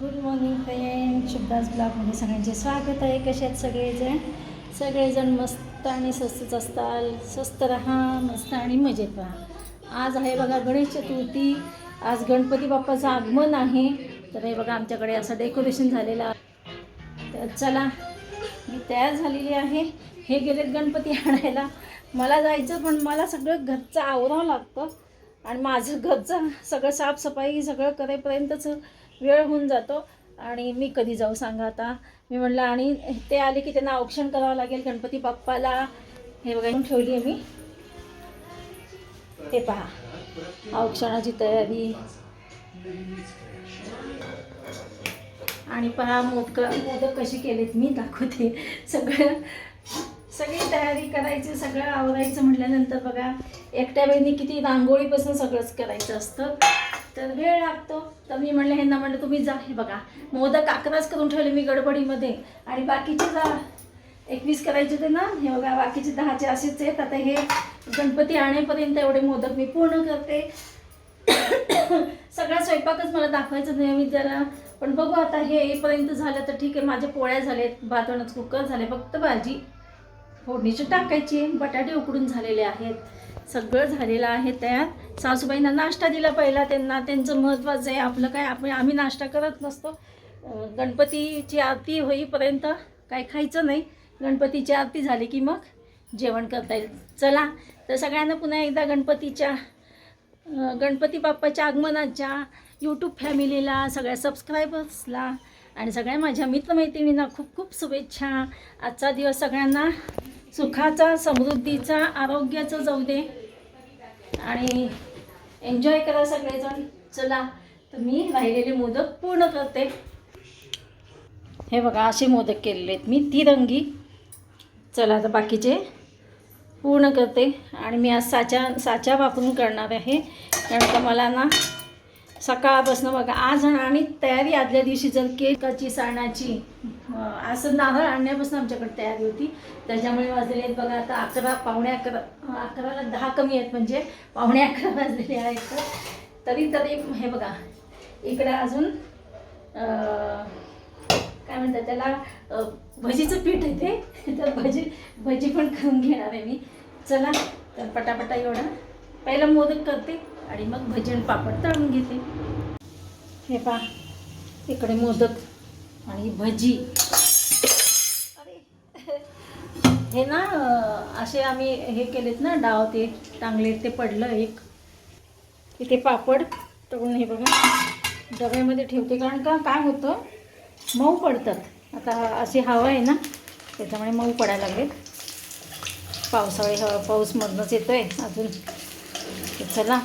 Good morning friend शुभदास ब्लॉगमध्ये सगळ्यांचे स्वागत आहे. कसे आहेत सगळेजण? सगळेजण मस्त आणि स्वस्तच असताल. स्वस्त राहा मस्त आणि मजेत राहा. आज आहे बघा गणेश चतुर्थी. आज गणपती बाप्पाचं आगमन आहे. तर हे बघा आमच्याकडे असं डेकोरेशन झालेलं आहे. तर चला मी तयार झालेली आहे. हे गेलेत गणपती आणायला. मला जायचं पण मला सगळं घरचं आवरावं लागतं. आणि माझं घरचं सगळं साफसफाई सगळं करेपर्यंतच वेळ होऊन जातो. आणि मी कधी जाऊ सांगा आता. मी म्हणलं आणि ते आले की त्यांना औक्षण करावं लागेल गणपती बाप्पाला. हे बघा ठेवली आहे मी. ते पहा. औक्षणाची तयारी. आणि पहा मोदक मोदक कशी केलेत. मी दाखवते. सगळं सगळी तयारी करायची सगळं आवरायचं म्हटल्यानंतर बघा एकट्या बहिणी किती रांगोळीपासून सगळंच करायचं असतं. तर वेळ लागतो. तर मी म्हणलं ह्यांना म्हणलं तुम्ही जा हे बघा. मोदक अकराच करून ठेवले मी गडबडीमध्ये. आणि बाकीचे जा. एकवीस करायचे होते ना हे बघा बाकीचे दहाचे असेच आहेत. आता हे गणपती आणेपर्यंत एवढे मोदक मी पूर्ण करते. सगळा स्वयंपाकच मला दाखवायचं नाही मी जरा. पण बघू आता हे येईपर्यंत झालं तर ठीक आहे. माझ्या पोळ्या झाल्यात भातवणच कुकर झाले. फक्त भाजी फोडणीची टाकायची बटाटे उकडून झालेले आहेत. सगळं झालेलं आहे तयार सासूबाईंना नाश्ता दिला पहिला त्यांना. त्यांचं महत्त्वाचं आहे आपलं काय आपण आम्ही नाश्ता करत नसतो. गणपतीची आरती होईपर्यंत काय खायचं नाही. गणपतीची आरती झाली की मग जेवण करता येईल. चला तर सगळ्यांना पुन्हा एकदा गणपतीच्या गणपती बाप्पाच्या आगमनाच्या यूट्यूब फॅमिलीला सगळ्या सबस्क्रायबर्सला आणि सगळ्या माझ्या मित्रमैत्रिणींना खूप खूप शुभेच्छा. आजचा दिवस सगळ्यांना सुखाचा समृद्धीचा आरोग्याचा जाऊ दे. आणि एन्जॉय करा सगळेजण. चला तर मी राहिलेले मोदक पूर्ण करते. हे बघा असे मोदक केलेले आहेत मी. तिरंगी चला आता बाकीचे पूर्ण करते. आणि मी आज साच्या साच्या वापरून करणार आहे. कारण का मला ना सकाळपासून बघा. आज आणि तयारी आदल्या दिवशी जर केकाची साणाची असं नारळ आणण्यापासून आमच्याकडे तयारी होती. त्याच्यामुळे वाजलेले आहेत बघा आता अकरा पावणे अकरा अकराला दहा कमी आहेत म्हणजे पावणे अकरा वाजलेले आहेत. तरी तरी हे बघा इकडे अजून काय म्हणतात त्याला भजीचं पीठ आहे ते. तर भजी भजी पण खाऊन घेणार आहे मी. चला तर पटापटा एवढा. पहिला मोदक करते. आणि मग भजन पापड तळून घेते. हे पा इकडे मोदक आणि भजी. अरे हे ना असे आम्ही हे केलेत ना डाव ते टांगले ते पडलं एक. इथे पापड तळून हे बघा डब्यामध्ये ठेवते. कारण का काय होतं मऊ पडतात. आता अशी हवा आहे ना त्याच्यामुळे मऊ पडायला लागेल. पावसाळी हवा पाऊसमधनंच येतो आहे अजून. चला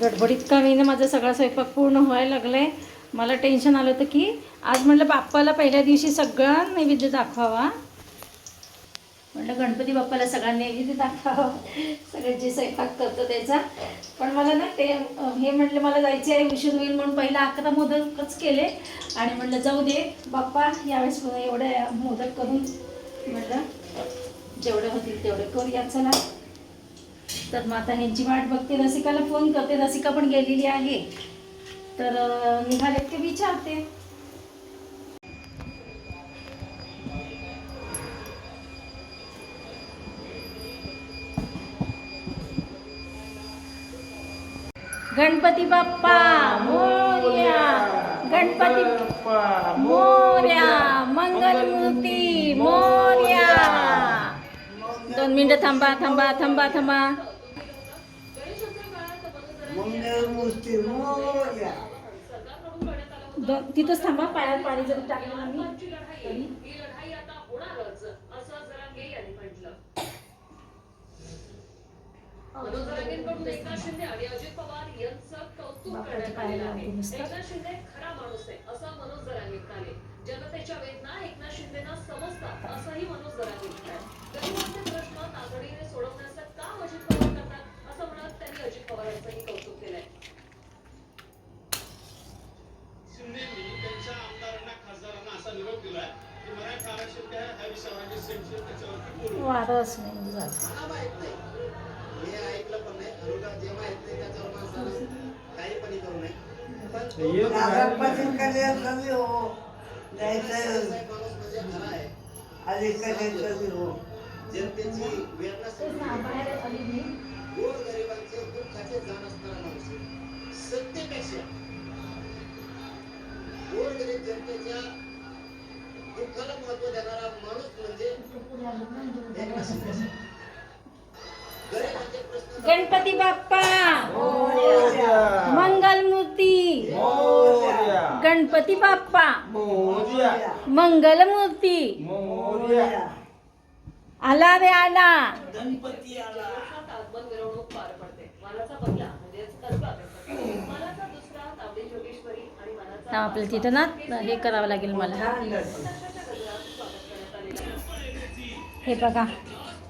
गडबडीत. का ना माझा सगळा स्वयंपाक पूर्ण व्हायला लागला आहे मला टेन्शन आलं होतं की आज म्हटलं बाप्पाला पहिल्या दिवशी सगळा नैवेद्य दाखवावा. म्हटलं गणपती बाप्पाला सगळा नैवेद्य दाखवावा. सगळं जे स्वयंपाक करतो त्याचा. पण मला ना ते हे म्हटलं मला जायचे आहे उशीर होईल म्हणून पहिला अकरा मोदकच केले. आणि म्हटलं जाऊ दे बाप्पा यावेळेस एवढे मोदक करून म्हटलं जेवढे होतील तेवढे करूया चला. तर मग आता ह्यांची वाट बघते रसिकाला फोन करते. रसिका पण गेलेली आहे. तर निघाले ते विचारते. गणपती बाप्पा मोर्या. गणपती मोर्या. मंगलमूर्ती मोर्या. दोन मिनिटं थांबा थांबा थांबा थांबा. तिथंच थांबा पायात पाणी जरी टाकलं ना मी तरी मनोजरांकडून एकनाथ शिंदे आणि अजित पवार यांचं कौतुक बापाच्या करण्यात पायाला आलेलं आहे लागून नुसतं. एकनाथ शिंदे खरा माणूस आहे असं मनोज जरांगे म्हणाले. जनतेच्या वेदना नागरपासून कधी हो जायचं कधी हो. जनतेची गोरगरिबांचे दुःखाचे जाण असणारा सत्तेपेक्षा गोरगरीब जनतेच्या दुःखाला महत्त्व देणारा माणूस म्हणजे गणपती बाप्पा. मंगलमूर्ती. गणपती बाप्पा. मंगलमूर्ती. आला रे आला गणपती हा, आपल्याला तिथं ना हे करावं लागेल मला. हे बघा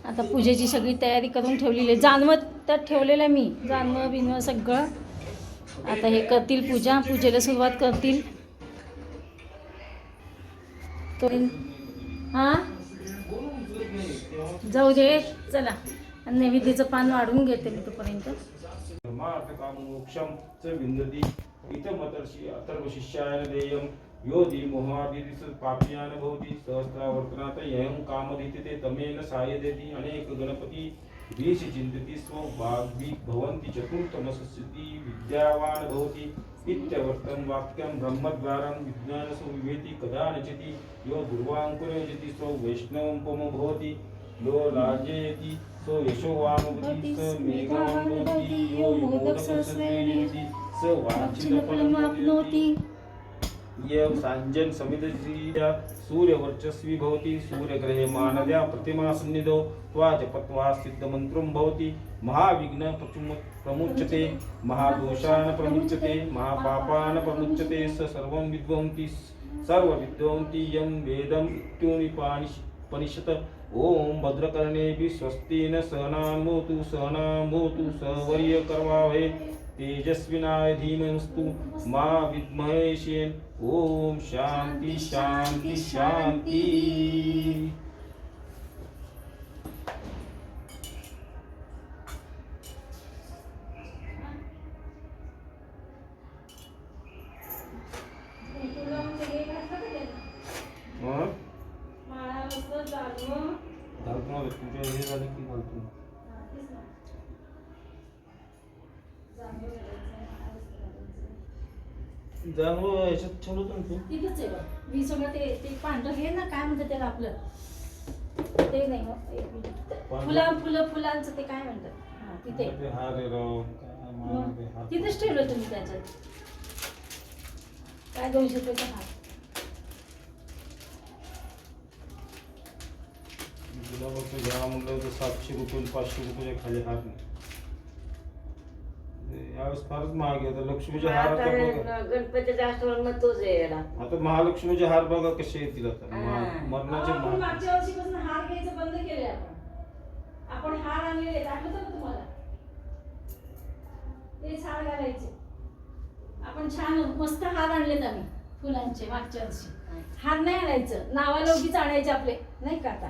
आता पूजेची सगळी तयारी करून ठेवलेली आहे. जानवं त्यात ठेवलेलं आहे मी. जानवं बिनवं सगळं. आता हे करतील पूजा. पूजेला सुरुवात करतील. हां? जाऊ दे. चला. आणि नैवेद्याचं पान वाढवून घेते मी तोपर्यंत. मोक्षम च विंदती इथं मतर्षी अथर्व शिष्याय देयम यो धीमोहादिरिस पाप्यान भवति सहस्रावर्तनात् यं कामदिति तमेन सायदेति अनेक गणपति वीश चिन्तति स्व वाग्भि भवन्ति चतुर्थमसस्यति विद्यावान् भवति इत्यवर्तं वाक्यं ब्रह्मद्वारं विज्ञानसु विवेति कदा नचति यो दुर्वाङ्कुरयजति सो वैष्णवं भवति यो सो यशोवामवति स मेघान्वति यो मोदकसहस्रेणि स वाञ्छितफलमाप्नोति यं साञ्जन समिदजीया सूर्यवर्चस्वी भवति सूर्यग्रहे मानद्या प्रतिमा सन्निधौ त्वा जपत्वा सिद्धमन्त्रं भवति। महाविघ्न प्रमुच्यते महादोषान् प्रमुच्यते महापापान् प्रमुच्यते स सर्वं विद्वन्ति सर्वविद्वन्ति यं वेदम् इत्युनिपानिश पनिषत् ॐ भद्रकर्णेभिः स्वस्ति न सहनामोतु सहनामोतु सहवर्यकर्मावहे। तेजस्विनाय धीमस्तु मा विद्महे शेन ॐ शान्ति शान्ति शान्ति। हं? घालतो ना तुझ्या हे झालं की घालतो जानू याच्यात ठेवलं होतं ना तू. तिथंच आहे बघ. मी सगळं ते ते पांढरं हे ना काय म्हणतात त्याला आपलं? ते नाही हो, एक मिनिट. फुलं फुलं फुलांचं ते काय म्हणतात? हा तिथे. ते राव. काय ते तिथेच ठेवलं तुम्ही त्याच्यात. काय दोनशे रुपयाचा हात गुलाबाचं घ्या म्हणलं तर सातशे रुपये आणि पाचशे रुपयाच्या खाली हार नाही. यावेळेस फारच महाग आहे. आता लक्ष्मीचे हार आता बघा. तोच आहे याला. आता महालक्ष्मीचे हार बघा कसे येतील आता. हा. मरणाचे आपण मागच्या वर्षीपासून हार घ्यायचं बंद केलंय आपण. आपण हार आणलेले आहेत, आठवतं का तुम्हाला? तेच हार घालायचे. आपण छान मस्त हार आणलेत आम्ही फुलांचे मागच्या वर्षी. हार नाही आणायचं. नावाला उगीच आणायचे आपले. नाही का आता?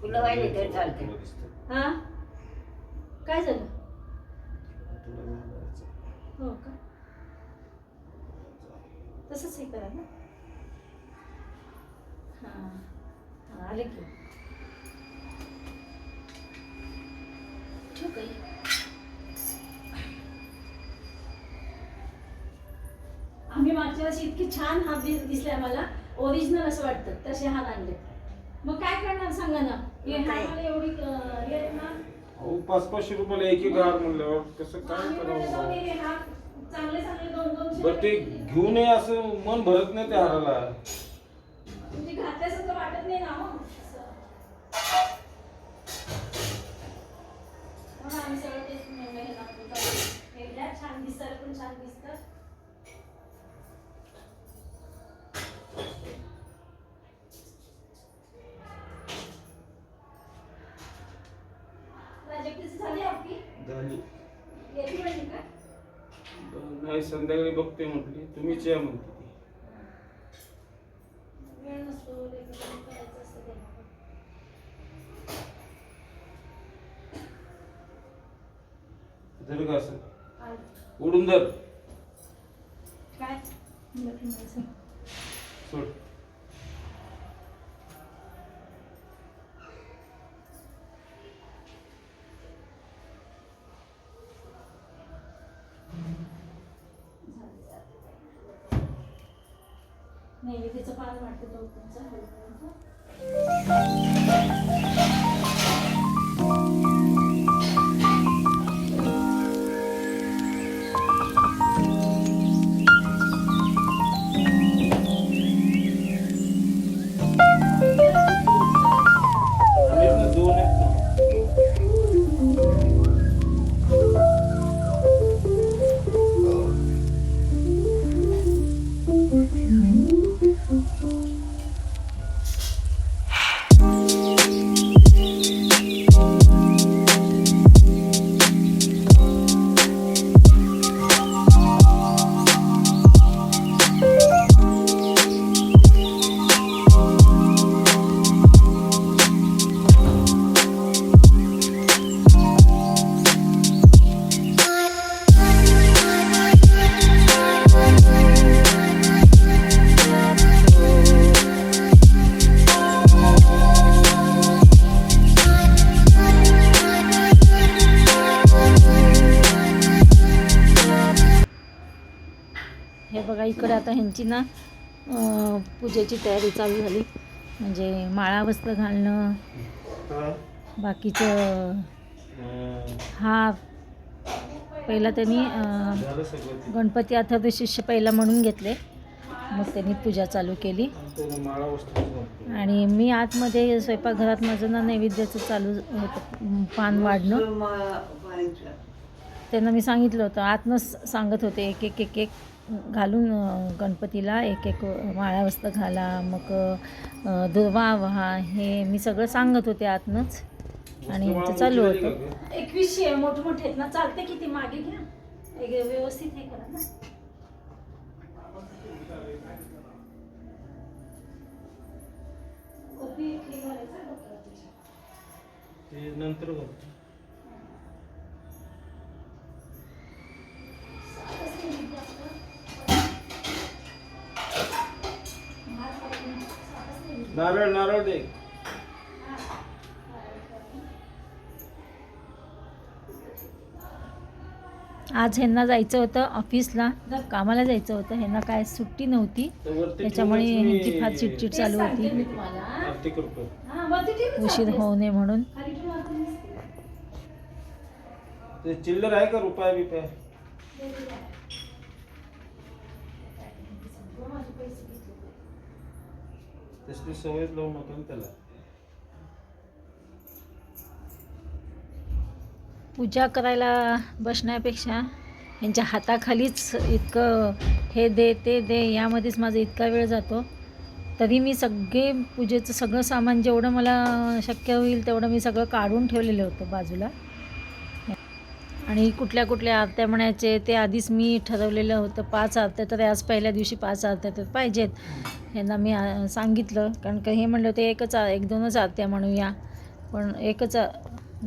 फुलं वाहिली तरी चालते. हा? काय झालं. हो का? तसंच हे करा ना. हां हां आले की. ठेवू का हे? आम्ही मागच्या वर्षी इतके छान हात दिस दिसले आम्हाला ओरिजिनल असं वाटतं. तसे हात आणले मग काय करणार सांगा ना? हे एवढी ना? पाच पाचशे रुपयाला एक एक हार म्हणल्यावर कसं काय करावं? हे चांगले चांगले दोन दोनशे बरं ते घेऊ नये असं मन भरत नाही त्या हाराला. म्हणजे घातल्यासारखं वाटत नाही ना हो. असं. म्हणून आम्ही सगळं तेच म्हणलं हे नको जाऊ. हे घ्या, छान दिसायला पण छान दिसतं प्राजक्ताची झाली का? नाही संध्याकाळी बघते म्हटली. तुम्हीच या म्हणते. जर का असं. आलं. उडून जर काय? सोड. नैवेद्याचं पान वाटतं तो तुमचा. इकडे आता ह्यांची ना पूजेची तयारी चालू झाली. म्हणजे माळा वस्त्र घालणं बाकीचं हा पहिला त्यांनी गणपती झालं शिष्य गणपती पहिला म्हणून घेतले. मग त्यांनी पूजा चालू केली. आणि मी आतमध्ये स्वयंपाकघरात माझं ना नैवेद्याचं चालू होतं पान वाढणं. त्यांना मी सांगितलं होतं. आतनं सांगत होते एक एक एक एक घालून गणपतीला एक एक माळा वस्त्र घाला मग दुर्वा व्हा हे मी सगळं सांगत होते आतनंच. आणि चालू होतं? एकवीसशे मोठे मोठे आहेत ना चालते किती मागे घ्या. एक व्यवस्थित हे करा ना. नंतर नारळ नारळ दे. आज ह्यांना जायचं होतं ऑफिसला. कामाला जायचं होतं ह्यांना काय सुट्टी नव्हती. त्याच्यामुळे ह्यांची फार चिडचिड चालू होती. उशीर होऊ नये म्हणून. ते चिल्लर आहे का रुपया बिपया तसली सवयच लावून होतो ना त्याला. पूजा करायला बसण्यापेक्षा यांच्या हाताखालीच इतकं हे दे ते दे यामध्येच माझा इतका वेळ जातो. तरी मी सगळे पूजेचं सगळं सामान जेवढं मला शक्य होईल तेवढं मी सगळं काढून ठेवलेलं होतं बाजूला. आणि कुठल्या कुठल्या आरत्या म्हणायचे ते आधीच मी ठरवलेलं होतं. पाच आरत्या तर आज पहिल्या दिवशी पाच आरत्या तर पाहिजेत. यांना मी सांगितलं. कारण का हे म्हणलं ते एकच एक दोनच आरत्या म्हणूया. पण एकच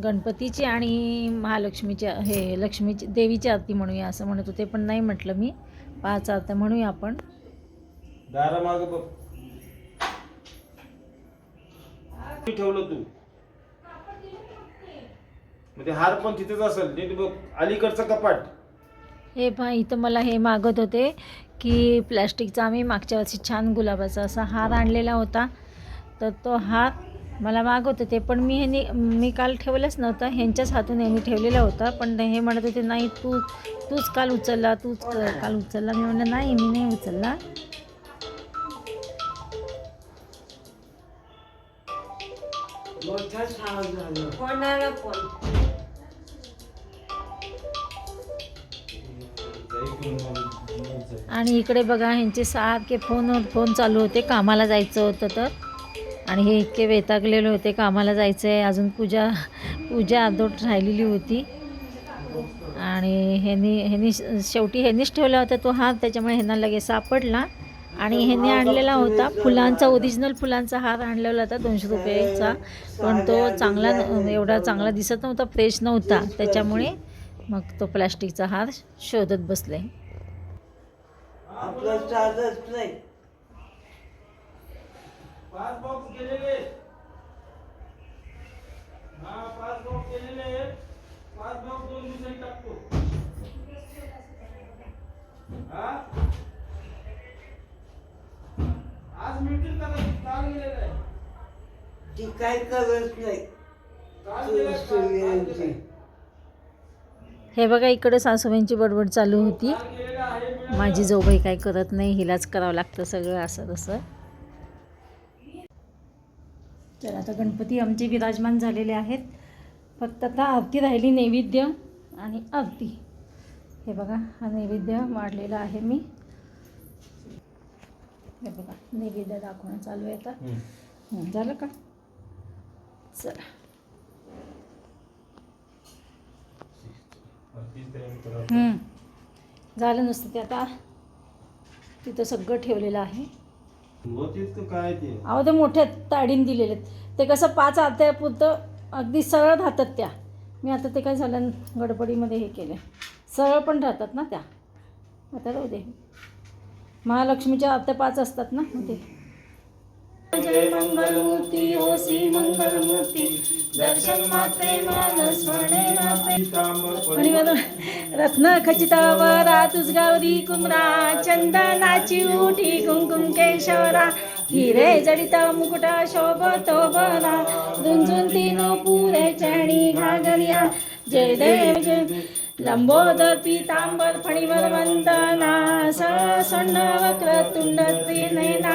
गणपतीची आणि महालक्ष्मीची हे लक्ष्मीची देवीची आरती म्हणूया असं म्हणत होते. पण नाही म्हटलं मी. पाच आरत्या म्हणूया आपण. दारा बघ. ठेवलं तू. ते हार पण तिथेच असेल. नीट बघ अलीकडचं कपाट. हे पहा इथं मला हे मागत होते की प्लॅस्टिकचा आम्ही मागच्या वर्षी छान गुलाबाचा असा हार आणलेला होता. तर तो हार मला मागत होते पण मी ह्यांनी मी काल ठेवलंच नव्हतं. ह्यांच्याच हातून यांनी ठेवलेला होता पण हे म्हणत होते नाही तू तूच काल उचलला तूच काल उचलला. मी म्हणलं नाही मी नाही उचलला. कोणाला आणि इकडे बघा ह्यांचे सारखे फोनवर फोन चालू होते. कामाला जायचं होतं तर. आणि हे इतके वैतागलेले होते कामाला जायचं आहे अजून पूजा पूजा अर्धवट राहिलेली होती. आणि ह्यांनी ह्यांनी शेवटी ह्यांनीच ठेवला होता तो हार. त्याच्यामुळे ह्यांना लगेच सापडला. आणि ह्यांनी आणलेला होता फुलांचा ओरिजिनल फुलांचा हार आणलेला होता दोनशे रुपयाचा. पण तो चांगला एवढा चांगला दिसत नव्हता फ्रेश नव्हता. त्याच्यामुळे मग तो प्लॅस्टिकचा हार शोधत बसले. आपलं साधच नाही. पाच बॉक्स केलेले हा पाच बॉक्स केलेले पाच बॉक्स दोन दिवसांनी टाकतो. हा? आज मिळतील का नाही? काल गेलेलं आहे. ती काय करत नाही काल गेलं काल- काल गेलंय. हे बघा इकडे सासूबाईंची बडबड चालू होती. माझी जाऊबाई काय करत नाही हिलाच करावं लागतं सगळं असं तसं. तर आता गणपती आमचे विराजमान झालेले आहेत. फक्त आता आरती राहिली नैवेद्य आणि आरती. हे बघा हा नैवेद्य वाढलेला आहे मी. हे बघा नैवेद्य दाखवणं चालू आहे आता. झालं का? चला तीच तयारी करा. हं. झालं नुसतं ते आता. तिथं सगळं ठेवलेलं आहे. अहो ते मोठ्या ताडीन दिलेले आहेत. ते कसं पाच आत्यापुरतं अगदी सरळ राहतात त्या. मी आता ते काय झालं गडबडीमध्ये हे केलं. सरळ पण राहतात ना त्या. आता राहू दे. महालक्ष्मीच्या आत्या पाच असतात ना मग ते. जय मंगलमूर्ती ओ श्री मंगलमूर्ती दर्शन मात्रे मान स्मरणे मात्रे. आणि मला रत्न खचितावरा तुझगावरी कुमरा चंदनाची उठी कुंकुम केशवरा हिरे जडिता मुकुटा शोभतो बरा रुंजून तीनो पुरे चणी घागरिया जय देव जय. लंबोदर पीतांबर फणीवर वंदना सण वक्र तुंड त्रिनयना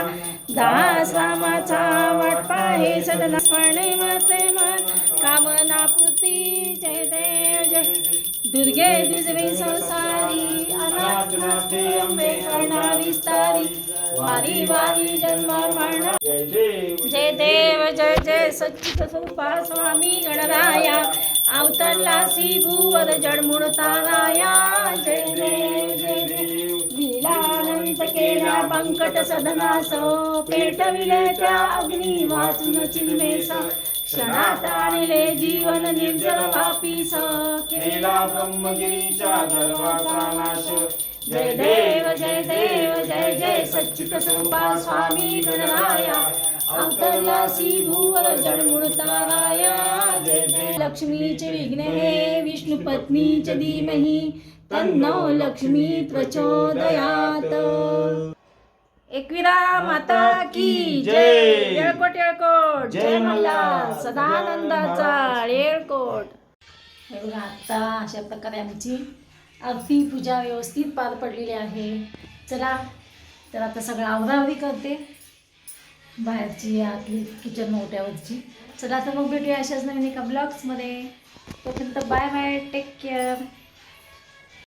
दासरामाचा वाटपा हे सदनापणे मते माते मन कामना पुती जय देव जय. दुर्गे दुर्वे संसारी अनाथनाथे अंबे करणा विस्तारी. वारी वारी जन्म मरण. जय देव जय जय सच्चित स्वरूपा स्वामी गणराया. अवतरलासी भूवर जडमुड ताराया जय देव जय देव. लीलानंत केला बंकट सदनास पेटविले त्या अग्नी वाचून चिलमेस क्षणात आणले जीवन निर्जल वापीस केला ब्रह्मगिरीच्या गर्वाचा नाश. जय देव जय देव जय जय सच्चित स्वरूपा स्वामी गणराया अवतरलासी भूवर जडमुड ताराया. जय जय. लक्ष्मीचे विघ्न हे विष्णू पत्नीचे धीमहि तन्नो लक्ष्मी प्रचोदयात। एकविरा माता की जय येळकोट येळकोट। जय मल्हार सदानंदाचा येळकोट। हे बघा आत्ता अशा प्रकारे आमची आरती पूजा व्यवस्थित पार पडलेली आहे. चला तर आता सगळं आवरावरी करते. बाहेरची आतली किचन मोठ्यावरची चला तर मग भेटूया अशाच नवीन एका ब्लॉग्समध्ये तोपर्यंत बाय बाय टेक केअर